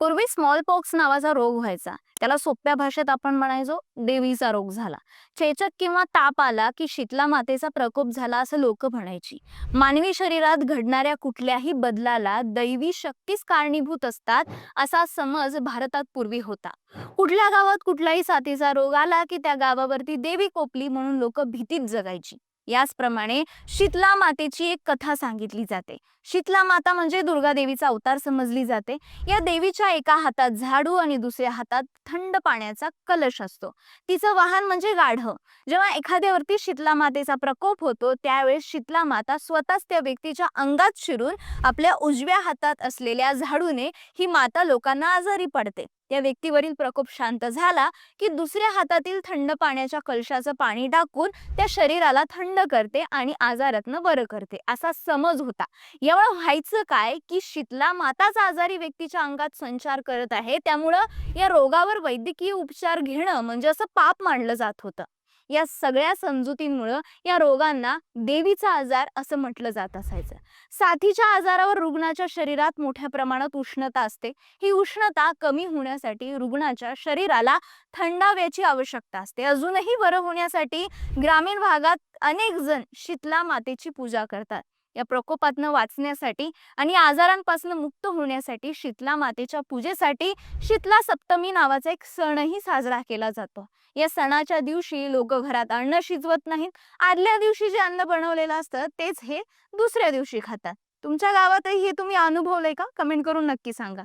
पूर्वी small pox नावाचा रोग व्हायचा. त्याला सोप्या भाषेत आपण म्हणायचो देवीचा रोग झाला. चेचक किंवा ताप आला की शीतला मातेचा प्रकोप झाला असं लोक म्हणायची. मानवी शरीरात घडणाऱ्या कुठल्याही बदलाला दैवी शक्तीच कारणीभूत असतात असा समज भारतात पूर्वी होता. कुठल्या गावात कुठलाही साथीचा रोग आला की त्या गावावरती देवी कोपली म्हणून लोक भीतीत जगायची. याचप्रमाणे शीतला मातेची एक कथा सांगितली जाते. शीतला माता म्हणजे दुर्गा देवीचा अवतार समजली जाते. या देवीच्या एका हातात झाडू आणि दुसऱ्या हातात थंड पाण्याचा कलश असतो. तिचं वाहन म्हणजे गाढ. जेव्हा एखाद्यावरती शीतला मातेचा प्रकोप होतो त्यावेळेस शीतला माता स्वतःच त्या व्यक्तीच्या अंगात शिरून आपल्या उजव्या हातात असलेल्या झाडूने ही माता लोकांना आजारी पडते. त्या व्यक्तीवरील प्रकोप शांत झाला की दुसऱ्या हातातील थंड पाण्याच्या कलशाचं पाणी टाकून त्या शरीराला थंड करते आणि आजारातनं बरं करते असा समज होता. यामुळे व्हायचं काय की शीतला माताच आजारी व्यक्तीच्या अंगात संचार करत आहे त्यामुळं या रोगावर वैद्यकीय उपचार घेणं म्हणजे असं पाप मानलं जात होतं. या सगळ्या समजुतींमुळं या रोगांना देवीचा आजार असं म्हटलं जात असायचं. साथीच्या आजारावर रुग्णाच्या शरीरात मोठ्या प्रमाणात उष्णता असते. ही उष्णता कमी होण्यासाठी रुग्णाच्या शरीराला थंडाव्याची आवश्यकता असते. अजूनही बरं होण्यासाठी ग्रामीण भागात अनेक जण शीतला मातेची पूजा करतात. या प्रकोपातनं वाचण्यासाठी आणि आजारांपासून मुक्त होण्यासाठी शीतला मातेच्या पूजेसाठी शीतला सप्तमी नावाचा एक सणही साजरा केला जातो. या सणाच्या दिवशी लोक घरात अन्न शिजवत नाहीत. आदल्या दिवशी जे अन्न बनवलेलं असतं तेच हे दुसऱ्या दिवशी खातात. तुमच्या गावातही हे तुम्ही अनुभवलंय का? कमेंट करून नक्की सांगा.